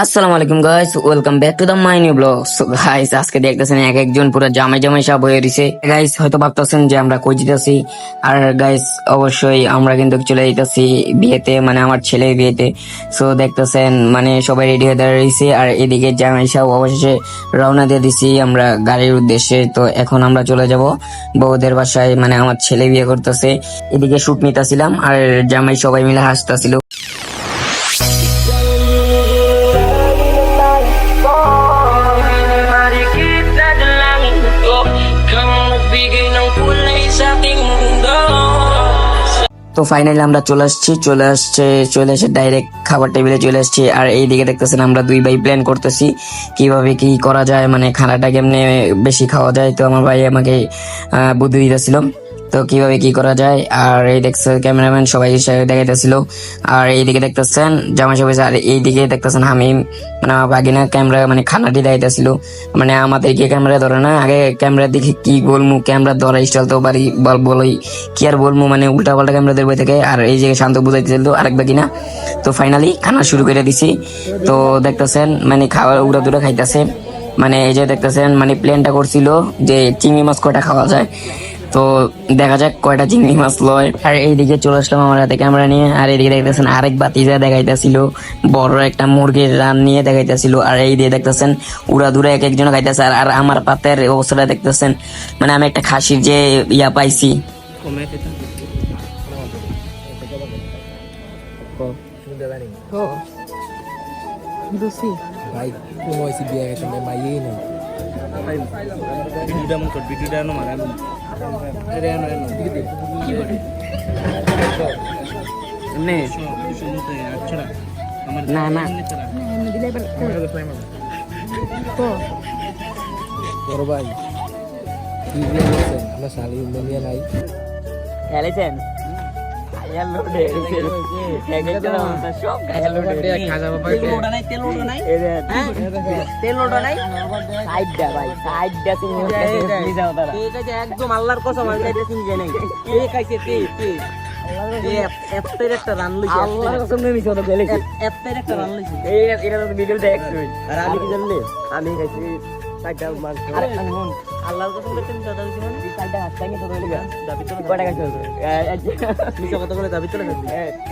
আসসালামু আলাইকুম guys welcome back to the my new blog so guys আজকে দেখতেছেন এক একজন পুরো জামাই জামাই সব হয়ে রয়েছে গাইস হয়তো ভাবতেছেন যে আমরা কই যেতেছি। আর গাইস অবশ্যই আমরা কিন্তু চলে যেতেছি বিয়েতে মানে আমার ছেলের বিয়েতে। সো দেখতেছেন মানে সবাই রেডি হয়ে দাঁড়িয়ে রয়েছে আর এদিকে জামাই সাহেব অবশেষে রওনা দিয়ে দিছি আমরা গাড়ির উদ্দেশ্যে। তো এখন আমরা চলে যাব বউদের বাসায় মানে আমার ছেলে বিয়ে করতেছে। এদিকে শুট নিতেছিলাম, আর জামাই সবাই মিলে হাসতেছিল। তো ফাইনালি আমরা চলে আসছি, চলে আসছে, চলে এসে ডাইরেক্ট খাবার টেবিলে চলে আসছি। আর এই দিকে দেখতেছেন আমরা দুই ভাই প্ল্যান করতেছি, কীভাবে কি করা যায় মানে খানাটা কেমনে বেশি খাওয়া যায়। তো আমার ভাই আমাকে বুদ্ধি দিতেছিল। তো কীভাবে কি করা যায়? আর এই দেখছে, ক্যামেরাম্যান সবাই দেখাইতেছিল। আর এইদিকে দেখতেছেন জামা সবাই আর এইদিকে দেখতেছেন হামিম। মানে আমার বাগিনা ক্যামেরা মানে খানাটি দেখাইতেছিল। মানে আমাদেরকে ক্যামেরা ধরে না, আগে ক্যামেরা দেখে কি বলমু, ক্যামেরা ধরা স্টাইল তো বাড়ি বল বলই। কি আর বলমু মানে উল্টা পাল্টা ক্যামেরা ধরবে থেকে। আর এই যে শান্ত বুঝাইতেছিল আরেক বাকিনা তো ফাইনালি খানা শুরু করে দিছি। তো দেখতেছেন মানে খাবার উড়া দুরা খাইতেছে। মানে এই যে দেখতেছেন মানে প্ল্যানটা করছিল যে চিংড়ি মাছ কটা খাওয়া যায়। তো দেখা যাক কয়টা চিংড়ি মাছ লয়। আর এইদিকে চলে আসলাম আমার হাতে ক্যামেরা নিয়ে। আর এইদিকে দেখতেছেন আরেক বাতিজা দেখাইতেছিল। বড় একটা মুরগির রান নিয়ে দেখাইতেছিল। আর এই দিয়ে দেখতেছেন উড়া দূরে এক একজন খাইতেছে। আর আর আমার পাতের অবস্থাটা দেখতেছেন। মানে আমি একটা খাসির যে ইয়া পাইছি। ভাই ভিডিওটা মন কর ভিডিওটা নো মানে দে নে না বড় ভাই কি বিয়ে গেছেন আমরা শালি মিলিয়ে নাই খেলেছেন একদম আল্লাহর কসম আমি এটা জানি কে খাইছে তে তে নেই আমি খাইছি মাছ আরে কসম দাদা হইছে দাবি তো কয়টা গেছে দাবি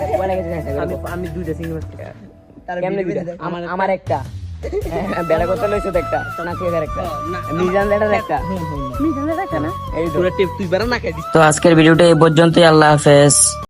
তো কয়টা গেছে আমি আমি দুইটা সিঙ্গি মাছ কেমনে দিটা আমার আমার একটা। বেড়া করতে লইছো তো একটা। একটা। মিজান লেটার একটা। মিজান লেটার একটা না? এই তো পুরো তুই বেরা না খাই তো আজকের ভিডিওটা এই পর্যন্তই আল্লাহ হাফেজ।